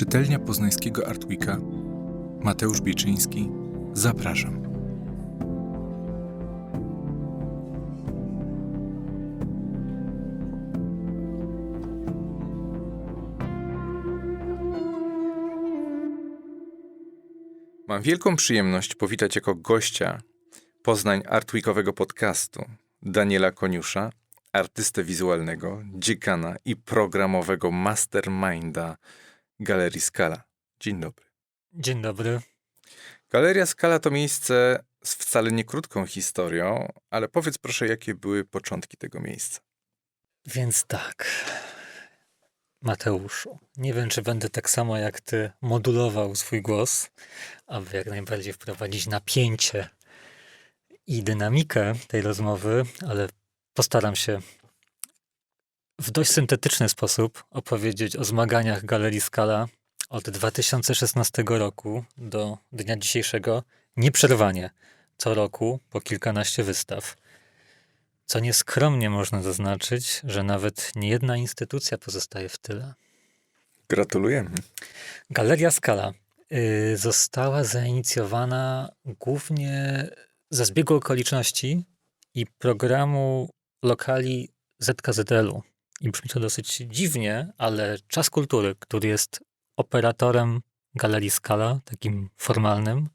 Czytelnia Poznańskiego Artwika Mateusz Bieczyński Zapraszam. Mam wielką przyjemność powitać jako gościa Poznań Artweekowego podcastu Daniela Koniusza, artystę wizualnego, dziekana i programowego masterminda Galerii Skala. Dzień dobry. Dzień dobry. Galeria Skala to miejsce z wcale nie krótką historią, ale powiedz proszę, jakie były początki tego miejsca. Więc tak, Mateuszu, nie wiem, czy będę tak samo jak ty modulował swój głos, aby jak najbardziej wprowadzić napięcie i dynamikę tej rozmowy, ale postaram się w dość syntetyczny sposób opowiedzieć o zmaganiach Galerii Skala od 2016 roku do dnia dzisiejszego nieprzerwanie co roku po kilkanaście wystaw. Co nieskromnie można zaznaczyć, że nawet nie jedna instytucja pozostaje w tyle. Gratulujemy. Galeria Skala y, została zainicjowana głównie ze zbiegu okoliczności i programu lokali ZKZL-u. I brzmi to dosyć dziwnie, ale Czas Kultury, który jest operatorem Galerii Skala, takim formalnym,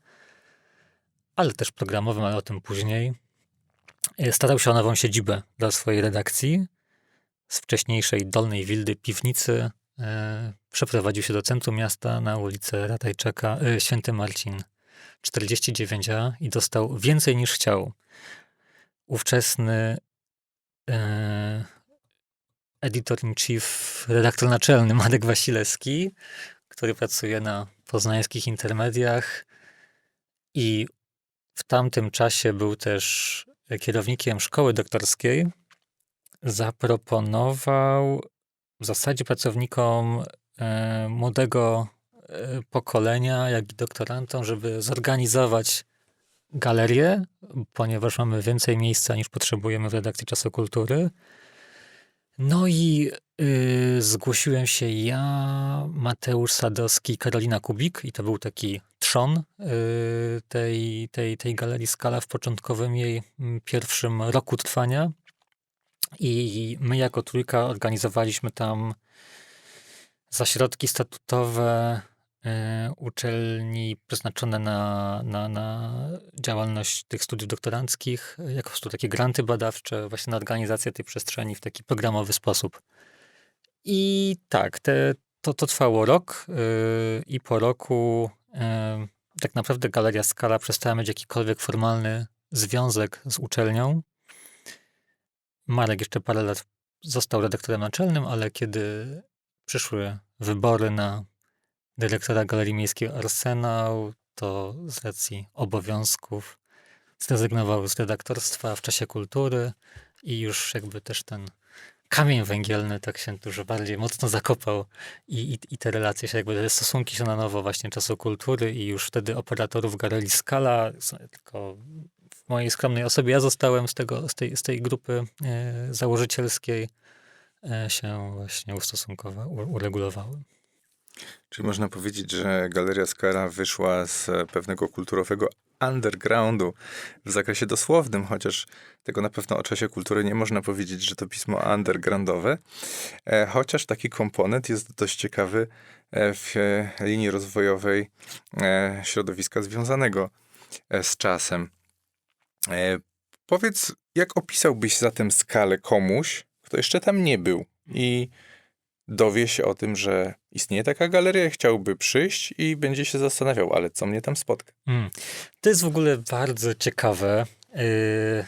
ale też programowym, ale o tym później, y, starał się o nową siedzibę dla swojej redakcji. Z wcześniejszej Dolnej Wildy piwnicy e, przeprowadził się do centrum miasta na ulicę Ratajczaka, e, Święty Marcin 49A i dostał więcej niż chciał. Ówczesny e, editor-in-chief, redaktor naczelny Marek Wasilewski, który pracuje na poznańskich intermediach i w tamtym czasie był też kierownikiem szkoły doktorskiej, zaproponował w zasadzie pracownikom e, młodego e, pokolenia, jak i doktorantom, żeby zorganizować galerię, ponieważ mamy więcej miejsca niż potrzebujemy w redakcji Czasu Kultury. No i y, zgłosiłem się ja, Mateusz Sadowski, Karolina Kubik i to był taki trzon y, tej, tej, tej galerii Skala w początkowym jej mm, pierwszym roku trwania. I my jako trójka organizowaliśmy tam zaśrodki statutowe uczelni przeznaczone na, na, na działalność tych studiów doktoranckich, jako po takie granty badawcze, właśnie na organizację tej przestrzeni w taki programowy sposób. I tak, te, to, to trwało rok y, i po roku y, tak naprawdę Galeria Skala przestała mieć jakikolwiek formalny związek z uczelnią. Marek jeszcze parę lat został redaktorem naczelnym, ale kiedy przyszły wybory na dyrektora Galerii Miejskiej Arsenał, to z racji obowiązków zrezygnował z redaktorstwa w czasie kultury i już jakby też ten kamień węgielny tak się dużo bardziej mocno zakopał i, i, i te relacje się jakby, te stosunki się na nowo właśnie czasu kultury i już wtedy operatorów Galerii Skala, tylko w mojej skromnej osobie ja zostałem z, tego, z, tej, z tej grupy e, założycielskiej e, się właśnie ustosunkowały, uregulowały. Czyli można powiedzieć, że Galeria Skala wyszła z pewnego kulturowego undergroundu w zakresie dosłownym, chociaż tego na pewno o czasie kultury nie można powiedzieć, że to pismo undergroundowe. E, chociaż taki komponent jest dość ciekawy e, w linii rozwojowej e, środowiska związanego z czasem. Powiedz, jak opisałbyś zatem skalę komuś, kto jeszcze tam nie był i dowie się o tym, że istnieje taka galeria, chciałby przyjść i będzie się zastanawiał, ale co mnie tam spotka. Mm. To jest w ogóle bardzo ciekawe. Yy...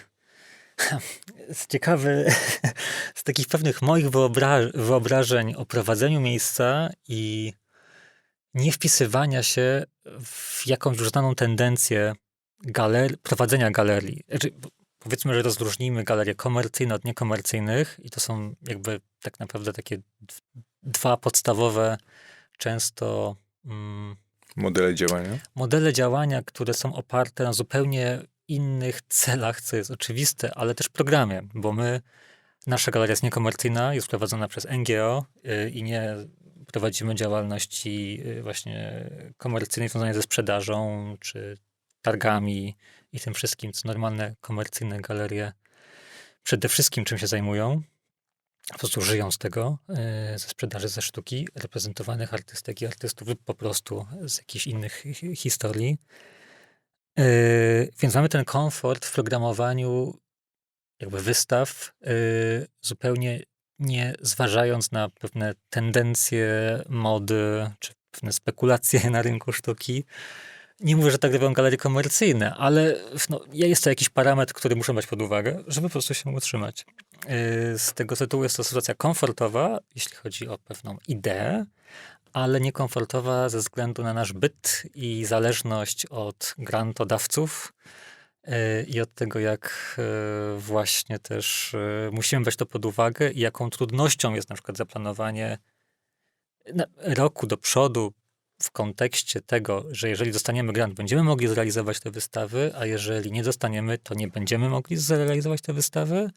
Ciekawe z takich pewnych moich wyobra wyobrażeń o prowadzeniu miejsca i nie wpisywania się w jakąś już znaną tendencję galer prowadzenia galerii. Powiedzmy, że rozróżnimy galerie komercyjne od niekomercyjnych i to są jakby tak naprawdę takie dwa podstawowe, często mm, modele działania. Modele działania, które są oparte na zupełnie innych celach, co jest oczywiste, ale też programie, bo my, nasza galeria jest niekomercyjna, jest prowadzona przez NGO yy, i nie prowadzimy działalności y, właśnie komercyjnej związanej ze sprzedażą, czy targami i tym wszystkim, co normalne komercyjne galerie przede wszystkim czym się zajmują. Po prostu żyją z tego, y, ze sprzedaży, ze sztuki, reprezentowanych artystek i artystów lub po prostu z jakichś innych hi- historii. Y, Więc mamy ten komfort w programowaniu jakby wystaw, y, zupełnie nie zważając na pewne tendencje mody, czy pewne spekulacje na rynku sztuki. Nie mówię, że tak robią galerie komercyjne, ale no, jest to jakiś parametr, który muszę brać pod uwagę, żeby po prostu się utrzymać. Y, Z tego tytułu jest to sytuacja komfortowa, jeśli chodzi o pewną ideę, ale niekomfortowa ze względu na nasz byt i zależność od grantodawców y, i od tego, jak y, właśnie też musimy brać to pod uwagę i jaką trudnością jest na przykład zaplanowanie roku do przodu w kontekście tego, że jeżeli dostaniemy grant, będziemy mogli zrealizować te wystawy, a jeżeli nie dostaniemy, to nie będziemy mogli zrealizować te wystawy,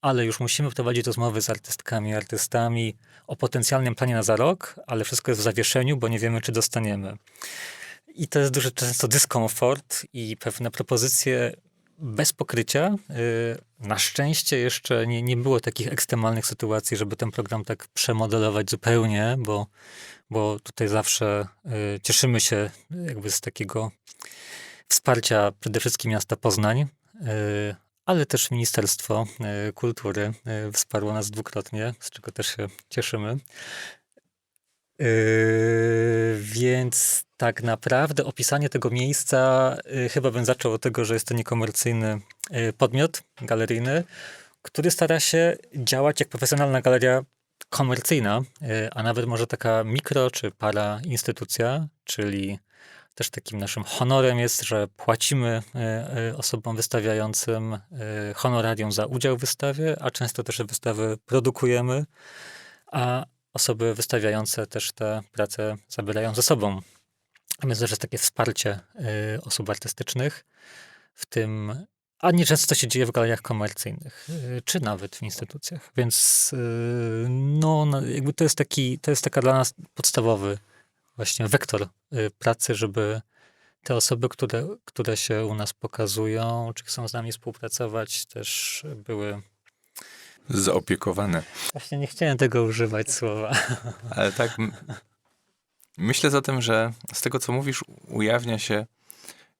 ale już musimy prowadzić rozmowy z artystkami, artystami o potencjalnym planie na za rok, ale wszystko jest w zawieszeniu, bo nie wiemy, czy dostaniemy. I to jest duży często dyskomfort i pewne propozycje bez pokrycia. Y, Na szczęście jeszcze nie, nie było takich ekstremalnych sytuacji, żeby ten program tak przemodelować zupełnie, bo, bo tutaj zawsze y, cieszymy się jakby z takiego wsparcia przede wszystkim miasta Poznań, y, ale też Ministerstwo y, Kultury y, wsparło nas dwukrotnie, z czego też się cieszymy. Yy, więc tak naprawdę opisanie tego miejsca yy, chyba bym zaczął od tego, że jest to niekomercyjny yy, podmiot galeryjny, który stara się działać jak profesjonalna galeria komercyjna, yy, a nawet może taka mikro czy para instytucja, czyli też takim naszym honorem jest, że płacimy yy, yy, osobom wystawiającym honorarium za udział w wystawie, a często też te wystawy produkujemy, a osoby wystawiające też te prace zabierają ze sobą. Więc też jest takie wsparcie y, osób artystycznych w tym, a nieczęsto to się dzieje w galeriach komercyjnych, y, czy nawet w instytucjach. Więc y, no, no, jakby to jest taki, to jest taka dla nas podstawowy właśnie wektor y, pracy, żeby te osoby, które, które się u nas pokazują, czy chcą z nami współpracować, też były. Zaopiekowane. Właśnie nie chciałem tego używać słowa. Ale tak, myślę zatem, że z tego, co mówisz, ujawnia się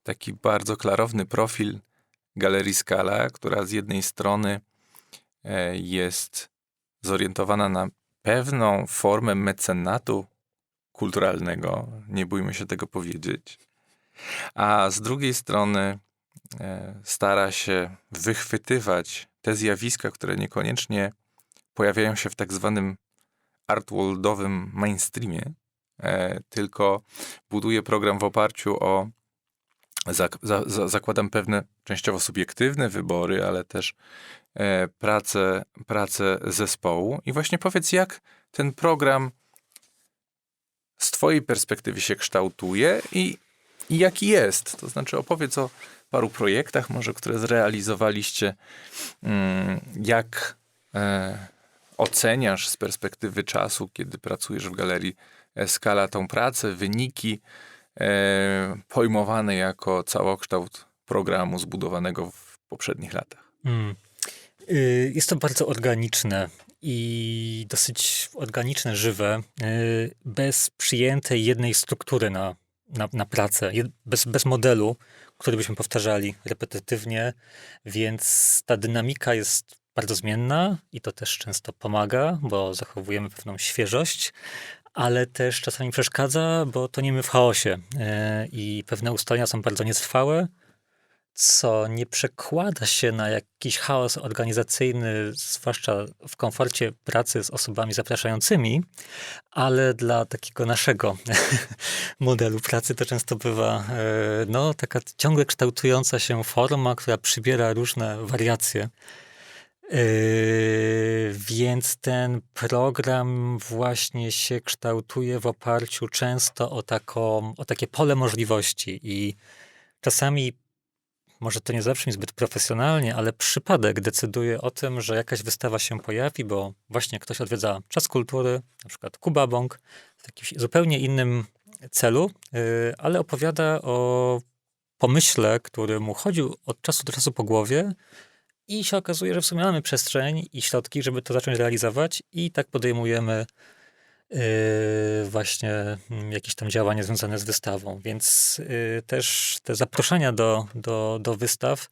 taki bardzo klarowny profil Galerii Scala, która z jednej strony e, jest zorientowana na pewną formę mecenatu kulturalnego, nie bójmy się tego powiedzieć, a z drugiej strony e, stara się wychwytywać te zjawiska, które niekoniecznie pojawiają się w tak zwanym artworldowym mainstreamie, e, tylko buduje program w oparciu o, za, za, zakładam pewne częściowo subiektywne wybory, ale też e, pracę, pracę zespołu. I właśnie powiedz, jak ten program z twojej perspektywy się kształtuje i, i jaki jest? To znaczy opowiedz o paru projektach może, które zrealizowaliście, mm, jak e, oceniasz z perspektywy czasu, kiedy pracujesz w galerii Skala tą pracę, wyniki e, pojmowane jako całokształt programu zbudowanego w poprzednich latach. Mm. Jest to bardzo organiczne i dosyć organiczne, żywe, y, bez przyjętej jednej struktury na, na, na pracę, bez, bez modelu, który byśmy powtarzali repetytywnie, więc ta dynamika jest bardzo zmienna i to też często pomaga, bo zachowujemy pewną świeżość, ale też czasami przeszkadza, bo tonimy w chaosie y, i pewne ustalenia są bardzo nietrwałe, co nie przekłada się na jakiś chaos organizacyjny, zwłaszcza w komforcie pracy z osobami zapraszającymi, ale dla takiego naszego modelu pracy to często bywa e, no, taka ciągle kształtująca się forma, która przybiera różne wariacje. Yy, więc ten program właśnie się kształtuje w oparciu często o, taką, o takie pole możliwości i czasami może to nie zabrzmi zbyt profesjonalnie, ale przypadek decyduje o tym, że jakaś wystawa się pojawi, bo właśnie ktoś odwiedza Czas Kultury, na przykład Kuba Bąk, w jakimś zupełnie innym celu, yy, ale opowiada o pomyśle, który mu chodził od czasu do czasu po głowie i się okazuje, że w sumie mamy przestrzeń i środki, żeby to zacząć realizować i tak podejmujemy yy, właśnie mm, jakieś tam działania związane z wystawą. Więc yy, też te zaproszenia do, do, do wystaw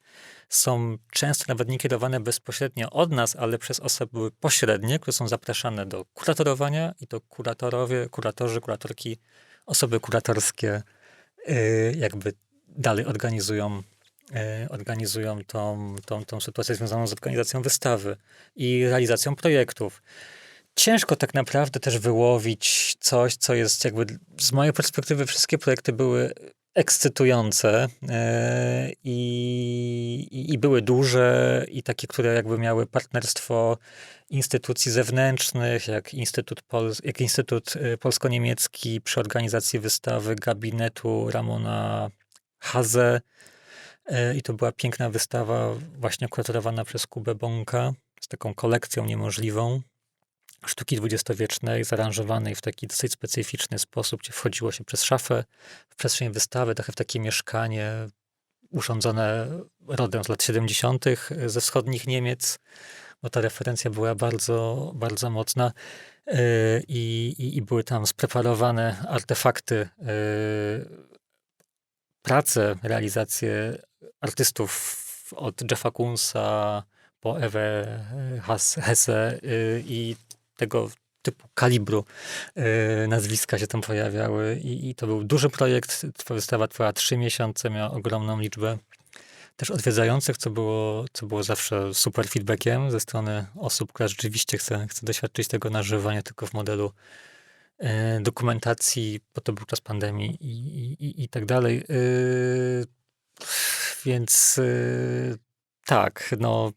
są często nawet nie kierowane bezpośrednio od nas, ale przez osoby pośrednie, które są zapraszane do kuratorowania i to kuratorowie, kuratorzy, kuratorki, osoby kuratorskie yy, jakby dalej organizują, organizują tą, tą, tą sytuację związaną z organizacją wystawy i realizacją projektów. Ciężko tak naprawdę też wyłowić coś, co jest jakby z mojej perspektywy wszystkie projekty były ekscytujące yy, i, i, i były duże i takie, które jakby miały partnerstwo instytucji zewnętrznych, jak Instytut, Pol jak Instytut y, Polsko-Niemiecki przy organizacji wystawy gabinetu Ramona Haze. Y, I to była piękna wystawa, właśnie kuratorowana przez Kubę Bąka, z taką kolekcją niemożliwą sztuki dwudziestowiecznej, zaaranżowanej w taki dosyć specyficzny sposób, gdzie wchodziło się przez szafę w przestrzeń wystawy, trochę w takie mieszkanie urządzone rodem z lat 70. ze wschodnich Niemiec, bo ta referencja była bardzo, bardzo mocna. Yy, I, i, I były tam spreparowane artefakty, prace, realizacje artystów od Jeffa Kunsa po Ewę Hesse yy, i tego typu kalibru nazwiska się tam pojawiały. I, I to był duży projekt. Wystawa trwała trzy miesiące, miała ogromną liczbę też odwiedzających, co było, co było zawsze super feedbackiem ze strony osób, które rzeczywiście chce, chce doświadczyć tego na tylko w modelu e, dokumentacji, bo to był czas pandemii i, i, i tak dalej. Więc e, tak, no.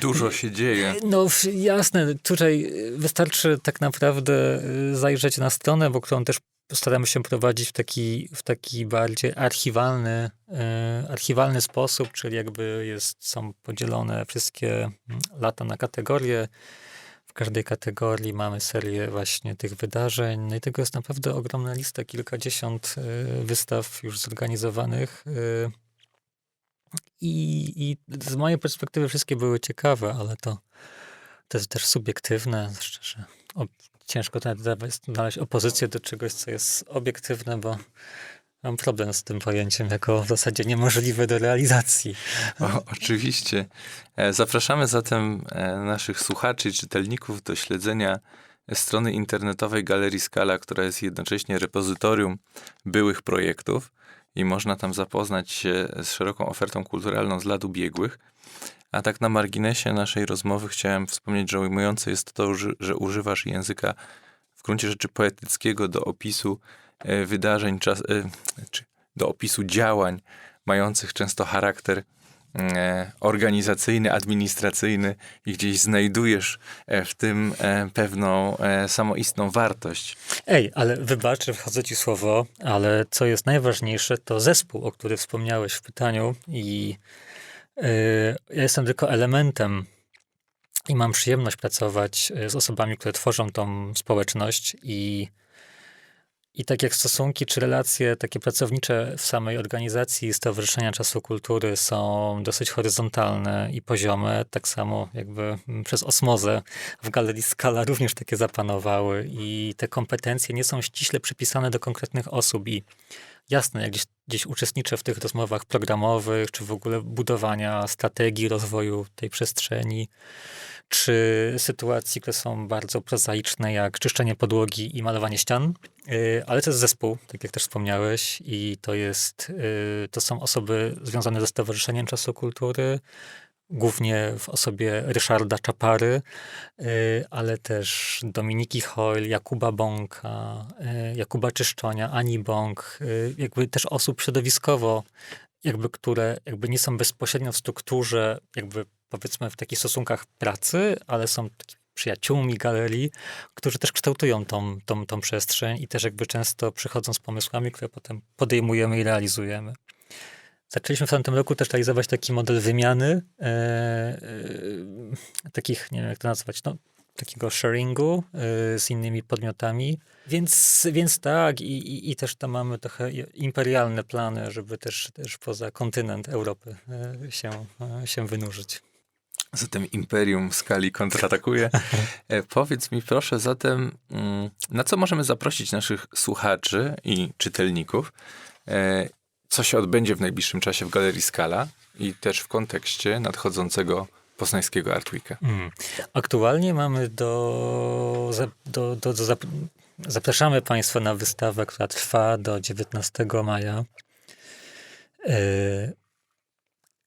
Dużo się dzieje. No jasne, tutaj wystarczy tak naprawdę zajrzeć na stronę, bo którą też staramy się prowadzić w taki, w taki bardziej archiwalny, e, archiwalny sposób, czyli jakby jest, są podzielone wszystkie mm, lata na kategorie. W każdej kategorii mamy serię właśnie tych wydarzeń. No i tego jest naprawdę ogromna lista, kilkadziesiąt wystaw już zorganizowanych. I, I z mojej perspektywy wszystkie były ciekawe, ale to, to jest też subiektywne, szczerze ciężko znaleźć opozycję do czegoś, co jest obiektywne, bo mam problem z tym pojęciem jako w zasadzie niemożliwe do realizacji. O, oczywiście. E, zapraszamy zatem e, naszych słuchaczy i czytelników do śledzenia strony internetowej Galerii Skala, która jest jednocześnie repozytorium byłych projektów i można tam zapoznać się z szeroką ofertą kulturalną z lat ubiegłych. A tak na marginesie naszej rozmowy chciałem wspomnieć, że ujmujące jest to, że używasz języka w gruncie rzeczy poetyckiego do opisu e, wydarzeń, czas, e, do opisu działań mających często charakter organizacyjny, administracyjny i gdzieś znajdujesz w tym pewną samoistną wartość. Ej, ale wybacz, że wchodzę ci słowo, ale co jest najważniejsze, to zespół, o którym wspomniałeś w pytaniu i ja jestem tylko elementem i mam przyjemność pracować z osobami, które tworzą tą społeczność i, i tak jak stosunki czy relacje takie pracownicze w samej organizacji Stowarzyszenia Czasu Kultury są dosyć horyzontalne i poziome, tak samo jakby przez osmozę w Galerii Skala również takie zapanowały i te kompetencje nie są ściśle przypisane do konkretnych osób. I jasne, jak gdzieś, gdzieś uczestniczę w tych rozmowach programowych, czy w ogóle budowania strategii rozwoju tej przestrzeni, czy sytuacji, które są bardzo prozaiczne, jak czyszczenie podłogi i malowanie ścian, y, ale to jest zespół, tak jak też wspomniałeś, i to jest, y, to są osoby związane ze Stowarzyszeniem Czasu Kultury, głównie w osobie Ryszarda Czapary, y, ale też Dominiki Hoyle, Jakuba Bąka, Jakuba Czyszczonia, Ani Bąk, jakby też osób środowiskowo, jakby, które jakby nie są bezpośrednio w strukturze, jakby powiedzmy w takich stosunkach pracy, ale są przyjaciółmi galerii, którzy też kształtują tą, tą, tą przestrzeń i też jakby często przychodzą z pomysłami, które potem podejmujemy i realizujemy. Zaczęliśmy w tamtym roku też realizować taki model wymiany, e, e, takich, nie wiem jak to nazwać, no, takiego sharingu e, z innymi podmiotami. Więc, więc tak, i, i, i też tam mamy trochę imperialne plany, żeby też, też poza kontynent Europy e, się, e, się wynurzyć. Zatem Imperium w skali kontratakuje. E, Powiedz mi proszę zatem, mm, na co możemy zaprosić naszych słuchaczy i czytelników? E, Co się odbędzie w najbliższym czasie w Galerii Skala i też w kontekście nadchodzącego poznańskiego Art Weeka? Mm. Aktualnie mamy do, do, do, do zap, zapraszamy Państwa na wystawę, która trwa do 19 maja. E,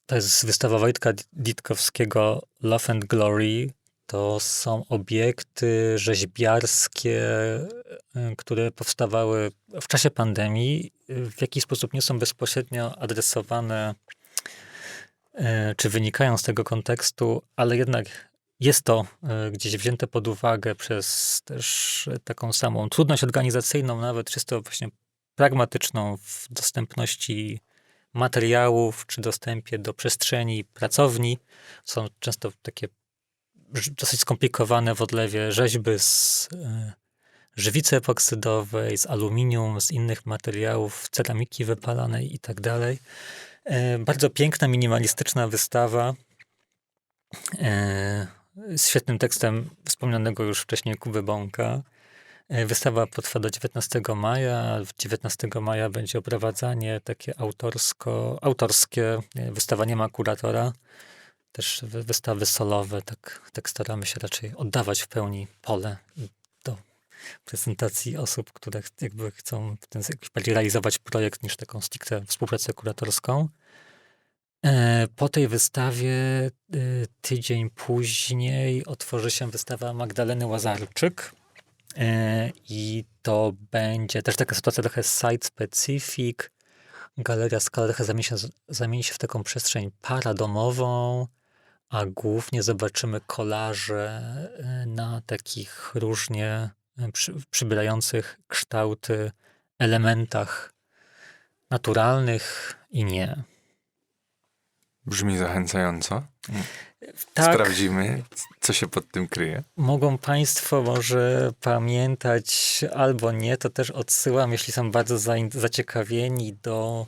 To jest wystawa Wojtka Ditkowskiego Love and Glory. To są obiekty rzeźbiarskie, e, które powstawały w czasie pandemii. W jakiś sposób nie są bezpośrednio adresowane e, czy wynikają z tego kontekstu, ale jednak jest to gdzieś wzięte pod uwagę przez też taką samą trudność organizacyjną, nawet czysto właśnie pragmatyczną w dostępności materiałów, czy dostępie do przestrzeni pracowni. Są często takie dosyć skomplikowane w odlewie rzeźby z e, żywicy epoksydowej, z aluminium, z innych materiałów, ceramiki wypalanej i tak dalej. E, Bardzo piękna, minimalistyczna wystawa e, z świetnym tekstem wspomnianego już wcześniej Kuby Bąka. E, Wystawa potrwa do 19 maja. W 19 maja będzie oprowadzanie takie autorsko, autorskie. E, Wystawa nie ma kuratora. Też wy- wystawy solowe. Tak, tak staramy się raczej oddawać w pełni pole do prezentacji osób, które jakby chcą ten bardziej realizować projekt niż taką stricte współpracę kuratorską. E, Po tej wystawie tydzień później otworzy się wystawa Magdaleny Łazarczyk. E, I to będzie też taka sytuacja trochę site-specific. Galeria Skala trochę zamieni się, zamieni się w taką przestrzeń paradomową, a głównie zobaczymy kolaże e, na takich różnie e, przy, przybierających kształty elementach naturalnych i nie. Brzmi zachęcająco. Tak, Sprawdzimy, co się pod tym kryje. mogą Państwo może pamiętać albo nie, to też odsyłam, jeśli są bardzo zaciekawieni do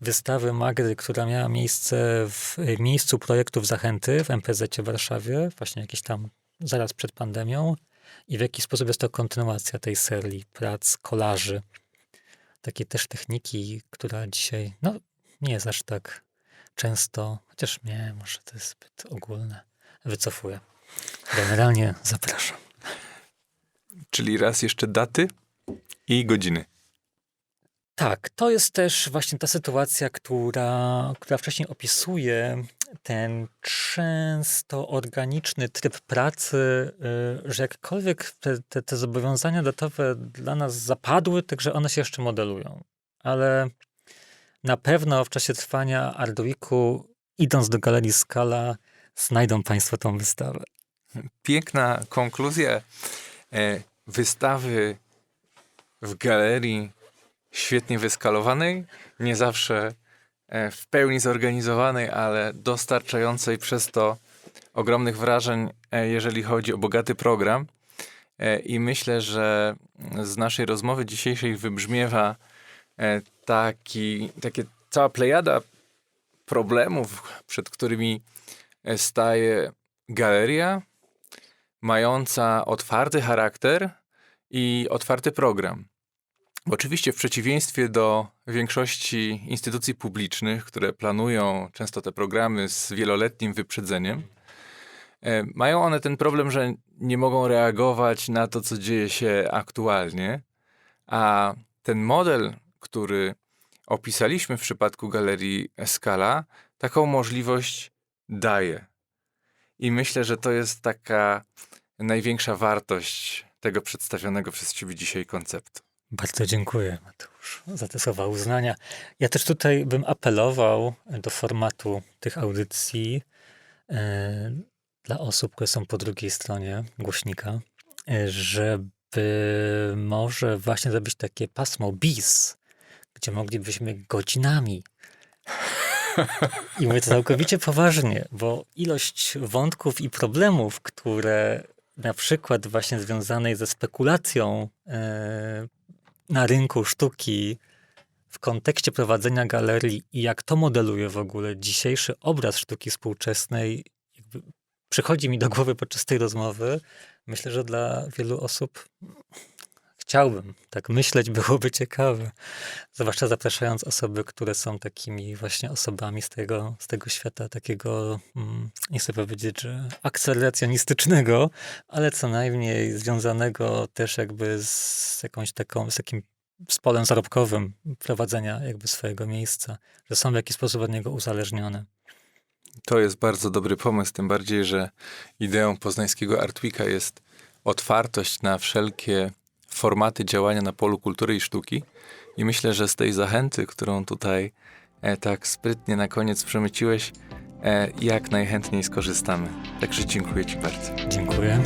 wystawy Magdy, która miała miejsce w y, miejscu projektów Zachęty w MPZ w Warszawie, właśnie jakieś tam zaraz przed pandemią i w jaki sposób jest to kontynuacja tej serii prac, kolaży. Takiej też techniki, która dzisiaj no, nie jest aż tak często, chociaż nie, może to jest zbyt ogólne. Wycofuję. Generalnie zapraszam. Czyli raz jeszcze daty i godziny. Tak, to jest też właśnie ta sytuacja, która, która wcześniej opisuje ten często organiczny tryb pracy, y, że jakkolwiek te, te, te zobowiązania datowe dla nas zapadły, także one się jeszcze modelują. Ale na pewno w czasie trwania Arduiku, idąc do Galerii Skala, znajdą Państwo tą wystawę. Piękna konkluzja e, wystawy w galerii świetnie wyskalowanej, nie zawsze e, w pełni zorganizowanej, ale dostarczającej przez to ogromnych wrażeń, e, jeżeli chodzi o bogaty program. I myślę, że z naszej rozmowy dzisiejszej wybrzmiewa taki, takie cała plejada problemów, przed którymi e, staje galeria, mająca otwarty charakter i otwarty program. Oczywiście, w przeciwieństwie do większości instytucji publicznych, które planują często te programy z wieloletnim wyprzedzeniem, e, mają one ten problem, że nie mogą reagować na to, co dzieje się aktualnie, a ten model, który opisaliśmy w przypadku galerii Scala, taką możliwość daje. I myślę, że to jest taka największa wartość tego przedstawionego przez Ciebie dzisiaj konceptu. Bardzo dziękuję, Mateusz, za te słowa uznania. Ja też tutaj bym apelował do formatu tych audycji e, dla osób, które są po drugiej stronie głośnika, e, żeby może właśnie zrobić takie pasmo bis, gdzie moglibyśmy godzinami I mówię to całkowicie poważnie, bo ilość wątków i problemów, które na przykład właśnie związanej ze spekulacją e, na rynku sztuki w kontekście prowadzenia galerii i jak to modeluje w ogóle dzisiejszy obraz sztuki współczesnej, przychodzi mi do głowy podczas tej rozmowy. Myślę, że dla wielu osób chciałbym tak myśleć, byłoby ciekawe. Zwłaszcza zapraszając osoby, które są takimi właśnie osobami z tego, z tego świata takiego, mm, nie chcę powiedzieć, że akceleracjonistycznego, ale co najmniej związanego też jakby z jakąś taką, z takim z polem zarobkowym prowadzenia jakby swojego miejsca, że są w jakiś sposób od niego uzależnione. To jest bardzo dobry pomysł, tym bardziej, że ideą poznańskiego Artwika jest otwartość na wszelkie formaty działania na polu kultury i sztuki. I myślę, że z tej zachęty, którą tutaj e, tak sprytnie na koniec przemyciłeś, e, jak najchętniej skorzystamy. Także dziękuję Ci bardzo. Dziękuję.